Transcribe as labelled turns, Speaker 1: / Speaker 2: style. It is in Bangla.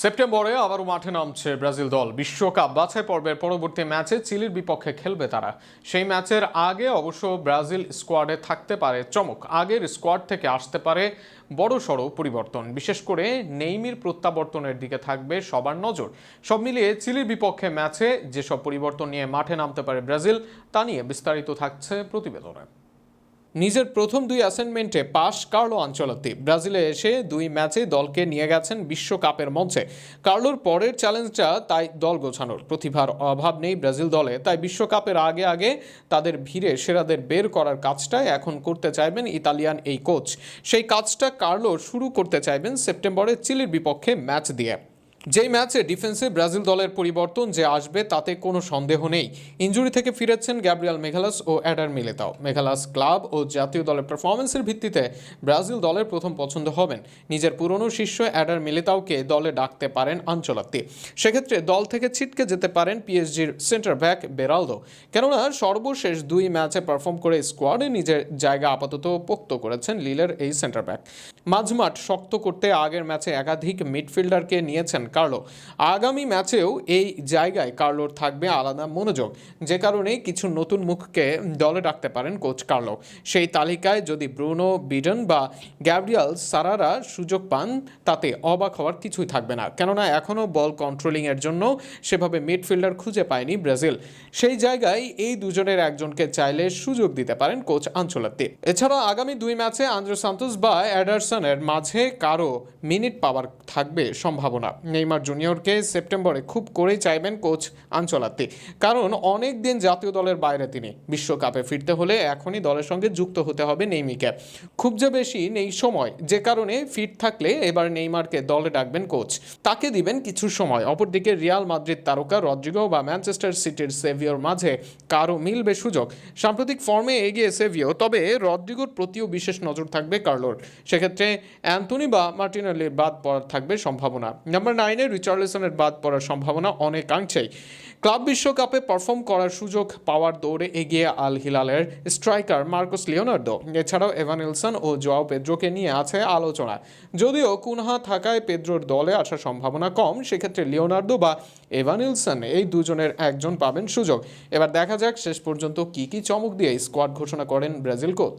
Speaker 1: সেপ্টেম্বরে আবারও মাঠে নামছে ব্রাজিল দল। বিশ্বকাপ বাছাই পর্বের পরবর্তী ম্যাচে চিলির বিপক্ষে খেলবে তারা। সেই ম্যাচের আগে অবশ্য ব্রাজিল স্কোয়াডে থাকতে পারে চমক। আগের স্কোয়াড থেকে আসতে পারে বড় সড়ো পরিবর্তন। বিশেষ করে নেইমির প্রত্যাবর্তনের দিকে থাকবে সবার নজর। সব মিলিয়ে চিলির বিপক্ষে ম্যাচে যেসব পরিবর্তন নিয়ে মাঠে নামতে পারে ব্রাজিল, তা নিয়ে বিস্তারিত থাকছে প্রতিবেদনে। নিজের প্রথম দুই অ্যাসাইনমেন্টে পাশ কার্লো আঞ্চলতি ব্রাজিলে এসে দুই ম্যাচে দলকে নিয়ে গেছেন বিশ্বকাপের মঞ্চে। কার্লোর পরের চ্যালেঞ্জটা তাই দল গোছানোর। প্রতিভার অভাব নেই ব্রাজিল দলে, তাই বিশ্বকাপের আগে আগে তাদের ভিড়ে সেরাদের বের করার কাজটাই এখন করতে চাইবেন ইতালিয়ান এই কোচ সেই কাজটা কার্লো শুরু করতে চাইবেন সেপ্টেম্বরে চিলির বিপক্ষে ম্যাচ দিয়ে। যেই ম্যাচে ডিফেন্সে ব্রাজিল দলের পরিবর্তন যে আসবে তাতে কোনো সন্দেহ নেই। ইঞ্জুরি থেকে ফিরেছেন গ্যাব্রিয়াল মেঘালাস ও অ্যাডার মিলেতাও। মেঘালাস ক্লাব ও জাতীয় দলের পারফরমেন্সের ভিত্তিতে ব্রাজিল দলের প্রথম পছন্দ হবেন। নিজের পুরনো শিষ্য অ্যাডার মিলেতাওকে দলে ডাকতে পারেন আঞ্চলাত্তি। সেক্ষেত্রে দল থেকে ছিটকে যেতে পারেন পিএসজির সেন্টার ব্যাক বেরালদো। কেননা সর্বশেষ দুই ম্যাচে পারফর্ম করে স্কোয়াডে নিজের জায়গা আপাতত পোক্ত করেছেন লিলের এই সেন্টার ব্যাক মাঝমাঠ শক্ত করতে আগের ম্যাচে একাধিক মিডফিল্ডারকে নিয়েছেন কার্লো। আগামী ম্যাচেও এই জায়গায় কার্লোর থাকবে আলাদা মনোযোগ। যে কারণে কিছু নতুন মুখকে দলে ডাকতে পারেন কোচ কার্লো। সেই তালিকায় যদি ব্রুনো বিডন বা গ্যাব্রিয়াল সারারা সুযোগ পান, তাতে অবাক হওয়ার কিছুই থাকবে না। কেননা এখনও বল কন্ট্রোলিংয়ের জন্য সেভাবে মিডফিল্ডার খুঁজে পায়নি ব্রাজিল। সেই জায়গায় এই দুজনের একজনকে চাইলে সুযোগ দিতে পারেন কোচ আঞ্চলাত্তি। এছাড়া আগামী দুই ম্যাচে আন্দ্রে সান্তোস বা অ্যাডারসনের মাঝে কারও মিনিট পাওয়ার থাকবে সম্ভাবনা। নেইমার জুনিয়রকে সেপ্টেম্বরে খুব করেই চাইবেন কোচ আঞ্চলাত্তি কারণ অনেক দিন জাতীয় দলের বাইরে তিনি। বিশ্বকাপে ফিরতে হলে এখনই দলের সঙ্গে যুক্ত হতে হবে নেইমিকে খুব যে বেশি নেই সময়, যে কারণে ফিট থাকলে এবার নেইমারকে দলে ডাকবেন কোচ। তাকে দিবেন কিছু সময়। অপরদিকে রিয়াল মাদ্রিদ তারকা রদ্রিগো বা ম্যানচেস্টার সিটির সেভিওর মাঝে কারও মিলবে সুযোগ। সাম্প্রতিক ফর্মে এগিয়ে সেভিও, তবে রদ্রিগোর প্রতিও বিশেষ নজর থাকবে কার্লোর। সেক্ষেত্রে অ্যান্থনি বা মার্টিনালির বাদ পড়ার থাকবে সম্ভাবনা। নাম্বার নাইনে রিচার্লিসনের বাদ পড়ার সম্ভাবনা অনেকাংশেই। ক্লাব বিশ্বকাপে পারফর্ম করার সুযোগ পাওয়ার দৌড়ে এগিয়ে আল হিলালের স্ট্রাইকার মার্কোস লিওনার্দো। এছাড়াও এভানিলসন ও জোয়াও পেদ্রোকে নিয়ে আছে আলোচনা। যদিও কুনহা থাকায় পেদ্রোর দলে আসার সম্ভাবনা কম, সেক্ষেত্রে লিওনার্দো বা এভানিলসন এই দুজনের একজন পাবেন সুযোগ। এবার দেখা যাক শেষ পর্যন্ত কি কি চমক দিয়ে স্কোয়াড ঘোষণা করেন ব্রাজিল কোচ।